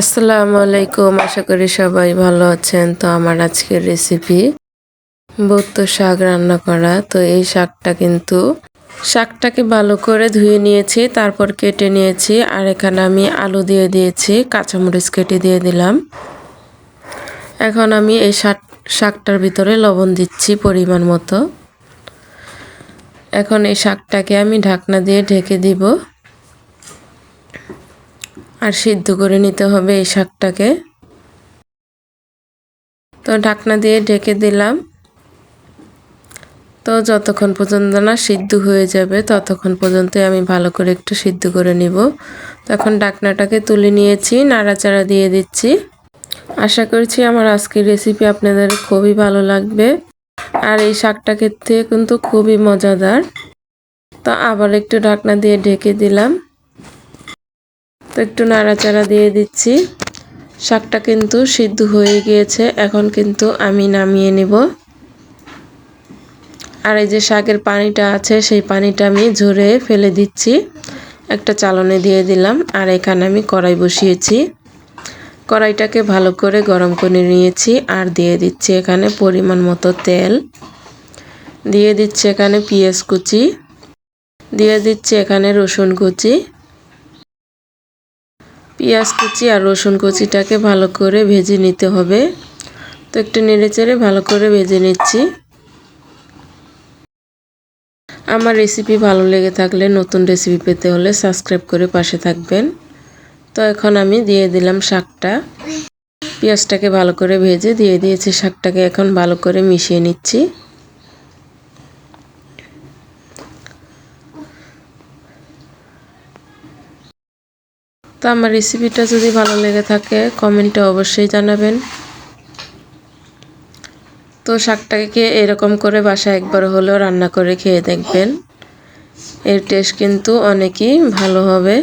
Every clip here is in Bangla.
আসসালামু আলাইকুম, আশা করি সবাই ভালো আছেন। তো আমার আজকের রেসিপি বত্ত শাক রান্না করা। তো এই শাকটা কিন্তু শাকটাকে ভালো করে ধুয়ে নিয়েছি, তারপর কেটে নিয়েছি, আর এখানে আমি আলু দিয়ে দিয়েছি, কাঁচামরিচ কেটে দিয়ে দিলাম। এখন আমি এই শাক, শাকটার ভিতরে লবণ দিচ্ছি পরিমাণ মতো। এখন এই শাকটাকে আমি ঢাকনা দিয়ে ঢেকে দিব। আর সিদ্ধ করে নিতে হবে এই শাকটাকে। তো ঢাকনা দিয়ে ঢেকে দিলাম। তো যতক্ষণ পর্যন্ত না সিদ্ধ হয়ে যাবে, ততক্ষণ পর্যন্ত আমি ভালো করে একটু সিদ্ধ করে নিব। তখন ঢাকনাটাকে তুলে নিয়েছি, নাড়াচাড়া দিয়ে দিচ্ছি। আশা করছি আমার আজকের রেসিপি আপনাদের খুবই ভালো লাগবে। আর এই শাকটা খেতে কিন্তু খুবই মজাদার। তো আবার একটু ঢাকনা দিয়ে ঢেকে দিলাম। তো একটু নাড়াচাড়া দিয়ে দিচ্ছি। শাকটা কিন্তু সিদ্ধ হয়ে গিয়েছে, এখন কিন্তু আমি নামিয়ে নিব। আর এই যে শাকের পানিটা আছে, সেই পানিটা আমি ঝরে ফেলে দিচ্ছি। একটা চালনে দিয়ে দিলাম, আর এখানে আমি কড়াই বসিয়েছি। কড়াইটাকে ভালো করে গরম করে নিয়েছি, আর দিয়ে দিচ্ছি এখানে পরিমাণ মতো তেল। দিয়ে দিচ্ছি এখানে পেঁয়াজ কুচি। দিয়ে দিচ্ছি এখানে রসুন কুচি। পেঁয়াজ কুচি আর রসুন কুচিটাকে ভালো করে ভেজে নিতে হবে। তো একটু নেড়ে চেড়ে ভালো করে ভেজে নিচ্ছি। আমার রেসিপি ভালো লেগে থাকলে নতুন রেসিপি পেতে হলে সাবস্ক্রাইব করে পাশে থাকবেন। তো এখন আমি দিয়ে দিলাম শাকটা। পেঁয়াজটাকে ভালো করে ভেজে দিয়ে দিয়েছি, শাকটাকে এখন ভালো করে মিশিয়ে নিচ্ছি। তো আমার রেসিপিটা যদি ভালো লেগে থাকে কমেন্টে অবশ্যই জানাবেন। তো শাকটাকে এরকম করে বাসায় একবার হলেও রান্না করে খেয়ে দেখবেন। এর টেস্ট কিন্তু অনেকই ভালো হবে।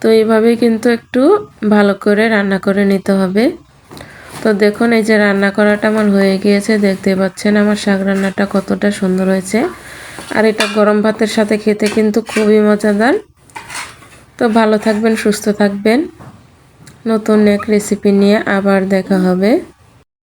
তো এইভাবে কিন্তু একটু ভালো করে রান্না করে নিতে হবে। তো দেখুন, এই যে রান্না করাটা আমার হয়ে গিয়েছে। দেখতে পাচ্ছেন আমার শাক রান্নাটা কতটা সুন্দর হয়েছে। আর এটা গরম ভাতের সাথে খেতে কিন্তু খুবই মজাদার। তো ভালো থাকবেন, সুস্থ থাকবেন। নতুন এক রেসিপি নিয়ে আবার দেখা হবে।